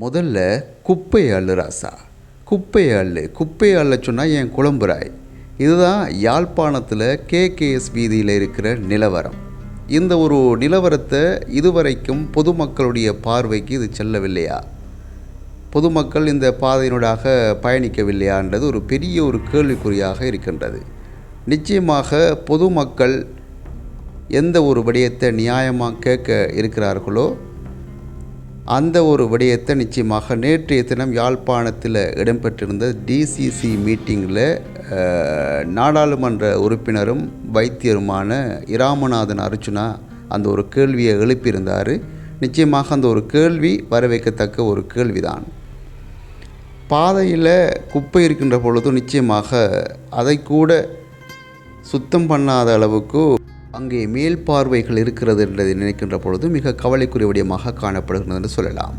முதல்ல குப்பையை அள்ளு ராசா குப்பையை அள்ளு. குப்பையை அள்ள சொன்னால் என் குழம்புராய் இதுதான் யாழ்ப்பாணத்தில் கேகேஎஸ் வீதியில் இருக்கிற நிலவரம். இந்த ஒரு நிலவரத்தை இதுவரைக்கும் பொதுமக்களுடைய பார்வைக்கு இது செல்லவில்லையா? பொதுமக்கள் இந்த பாதையினூடாக பயணிக்கவில்லையான்றது ஒரு பெரிய ஒரு கேள்விக்குறியாக இருக்கின்றது. நிச்சயமாக பொதுமக்கள் எந்த ஒரு விடயத்தை நியாயமாக கேட்க இருக்கிறார்களோ அந்த ஒரு விடயத்தை நிச்சயமாக நேற்றைய தினம் யாழ்ப்பாணத்தில் இடம்பெற்றிருந்த டிசிசி மீட்டிங்கில் நாடாளுமன்ற உறுப்பினரும் வைத்தியருமான இராமநாதன் அர்ஜுனா அந்த ஒரு கேள்வியை எழுப்பியிருந்தார். நிச்சயமாக அந்த ஒரு கேள்வி வரவேற்கத்தக்க ஒரு கேள்விதான். பாதையில் குப்பை இருக்கின்ற பொழுது நிச்சயமாக அதை கூட சுத்தம் பண்ணாத அளவுக்கு அங்கே மேல் பார்வைகள் இருக்கிறது என்பதை நினைக்கின்ற பொழுது மிக கவலைக்குரிய விடயமாக காணப்படுகிறது என்று சொல்லலாம்.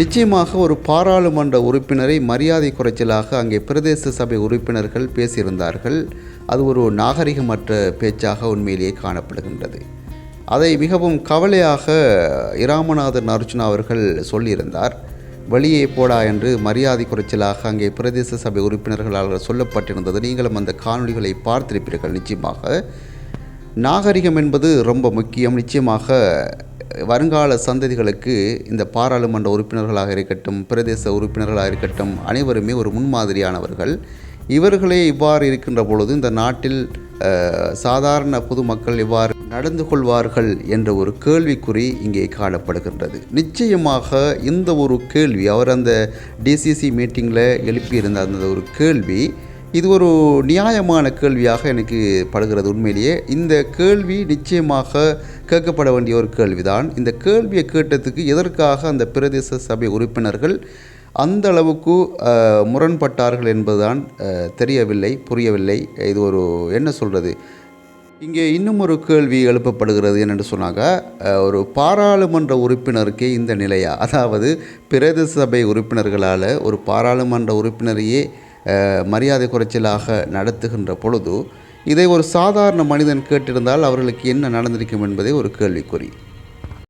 நிச்சயமாக ஒரு பாராளுமன்ற உறுப்பினரை மரியாதை குறைச்சலாக அங்கே பிரதேச சபை உறுப்பினர்கள் பேசியிருந்தார்கள். அது ஒரு நாகரிகமற்ற பேச்சாக உண்மையிலேயே காணப்படுகின்றது. அதை மிகவும் கவலையாக இராமநாதன் அர்ஜுனா அவர்கள் சொல்லியிருந்தார். வெளியே போடா என்று மரியாதை குறைச்சலாக அங்கே பிரதேச சபை உறுப்பினர்களால் சொல்லப்பட்டிருந்தது. நீங்களும் அந்த காணொளிகளை பார்த்திருப்பீர்கள் நிச்சயமாக. நாகரிகம் என்பது ரொம்ப முக்கியம். நிச்சயமாக வருங்கால சந்ததிகளுக்கு இந்த பாராளுமன்ற உறுப்பினர்களாக இருக்கட்டும் பிரதேச உறுப்பினர்களாக இருக்கட்டும் அனைவருமே ஒரு முன்மாதிரியானவர்கள். இவர்களே இவ்வாறு இருக்கின்ற பொழுது இந்த நாட்டில் சாதாரண பொதுமக்கள் இவ்வாறு நடந்து கொள்வார்கள் என்ற ஒரு கேள்விக்குறி இங்கே காணப்படுகின்றது. நிச்சயமாக இந்த ஒரு கேள்வி அவர் அந்த டிசிசி மீட்டிங்கில் எழுப்பியிருந்த அந்த ஒரு கேள்வி இது ஒரு நியாயமான கேள்வியாக எனக்கு படுகிறது உண்மையிலேயே. இந்த கேள்வி நிச்சயமாக கேட்கப்பட வேண்டிய ஒரு கேள்விதான். இந்த கேள்வியை கேட்டதுக்கு எதற்காக அந்த பிரதேச சபை உறுப்பினர்கள் அந்த அளவுக்கு முரண்பட்டார்கள் என்பதுதான் தெரியவில்லை புரியவில்லை. இது ஒரு என்ன சொல்கிறது இங்கே இன்னும் ஒரு கேள்வி எழுப்பப்படுகிறது என்னென்று சொன்னாங்க ஒரு பாராளுமன்ற உறுப்பினருக்கே இந்த நிலையா? அதாவது பிரதேச சபை உறுப்பினர்களால் ஒரு பாராளுமன்ற உறுப்பினரையே மரியாதை குறைச்சலாக நடத்துகின்ற பொழுது இதை ஒரு சாதாரண மனிதன் கேட்டிருந்தால் அவர்களுக்கு என்ன நடந்திருக்கும் என்பதே ஒரு கேள்விக்குறி.